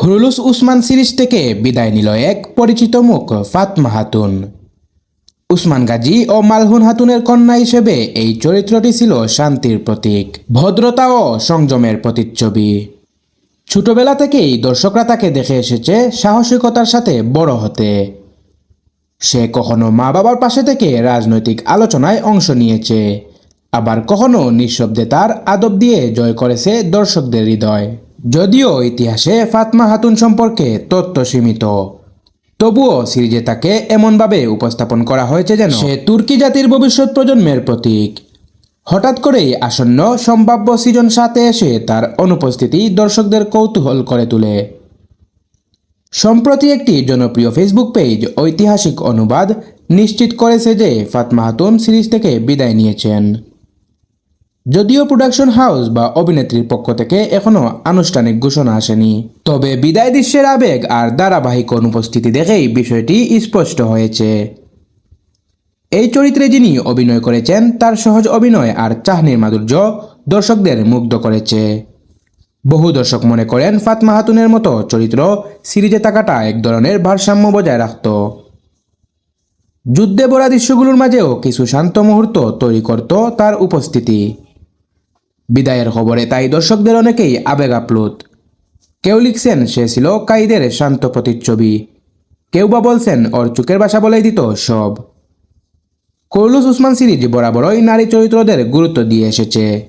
খুরুলুস Usman series থেকে বিদায় নিল এক পরিচিত মুখ, ফাতমা হাতুন। উসমান গাজী ও মালহুন হাতুনের কন্যা হিসেবে এই চরিত্রটি ছিল শান্তির প্রতীক, ভদ্রতা ও সংযমের প্রতিচ্ছবি। ছোটবেলা থেকেই দর্শকরা তাকে দেখে এসেছে সাহসিকতার সাথে বড় হতে। সে কখনো মা বাবার পাশে থেকে রাজনৈতিক আলোচনায় অংশ নিয়েছে, আবার কখনো নিঃশব্দে তার আদব দিয়ে জয় করেছে দর্শকদের হৃদয়। যদিও ইতিহাসে ফাতমা হাতুন সম্পর্কে তথ্য সীমিত। তবুও সিরিজে তাকে এমনভাবে উপস্থাপন করা হয়েছে যেন সে তুর্কি জাতির ভবিষ্যৎ প্রজন্মের প্রতীক। হঠাৎ করেই আসন্ন সম্ভাব্য সিজন সাথে এসে তার অনুপস্থিতি দর্শকদের কৌতূহল করে তোলে। সম্প্রতি একটি জনপ্রিয় ফেসবুক পেজ ঐতিহাসিক অনুবাদ নিশ্চিত করেছে যে ফাতমা হাতুন সিরিজ থেকে বিদায় নিয়েছেন। যদিও প্রোডাকশন হাউস বা অভিনেত্রীর পক্ষ থেকে এখনও আনুষ্ঠানিক ঘোষণা আসেনি। তবে বিদায় দৃশ্যের আবেগ আর ধারাবাহিক অনুপস্থিতি দেখেই বিষয়টি স্পষ্ট হয়েছে। এই চরিত্রে যিনি অভিনয় করেছেন, তার সহজ অভিনয় আর চাহনির মাধুর্য দর্শকদের মুগ্ধ করেছে। বহু দর্শক মনে করেন, ফাতমা হাতুনের মতো চরিত্র সিরিজে থাকাটা এক ধরনের ভারসাম্য বজায় রাখত। যুদ্ধে ভরা দৃশ্যগুলোর মাঝেও কিছু শান্ত মুহূর্ত তৈরি করত তার উপস্থিতি। বিদায়ের খবরে। তাই দর্শকদের অনেকেই আবেগ আপ্লুত। কেউ লিখছেন, সে ছিল কাইদের শান্ত প্রতিচ্ছবি। কেউ বা বলছেন, ওর চোখের বাসা বলেই দিত সব। কৌলুস উসমান সিরিজ বরাবরই নারী চরিত্রদের গুরুত্ব দিয়ে এসেছে।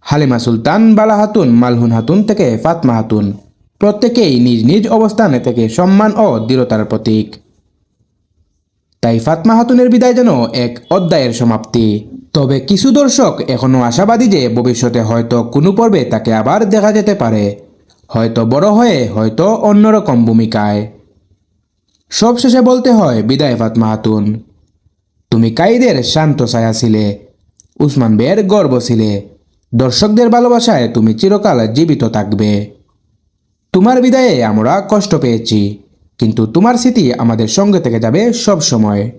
হালিমা সুলতান, বালা হাতুন, মালহুন হাতুন থেকে ফাতমা হাতুন। প্রত্যেকেই নিজ নিজ অবস্থানে থেকে সম্মান ও দৃঢ়তার প্রতীক। তাই ফাতমা হাতুনের বিদায় যেন এক অধ্যায়ের সমাপ্তি। তবে কিছু দর্শক এখনও আশাবাদী যে ভবিষ্যতে হয়তো কোনো পর্বে তাকে আবার দেখা যেতে পারে। হয়তো বড় হয়ে হয়তো অন্যরকম ভূমিকায়। সবশেষে বলতে হয়, বিদায় ফাতমা হাতুন। তুমি কাইদের শান্ত ছায়া ছিলে, উসমান বের গর্ব ছিলে। দর্শকদের ভালোবাসায় তুমি চিরকাল জীবিত থাকবে। তোমার বিদায়ে আমরা কষ্ট পেয়েছি, কিন্তু তোমার স্মৃতি আমাদের সঙ্গে থেকে যাবে সব সময়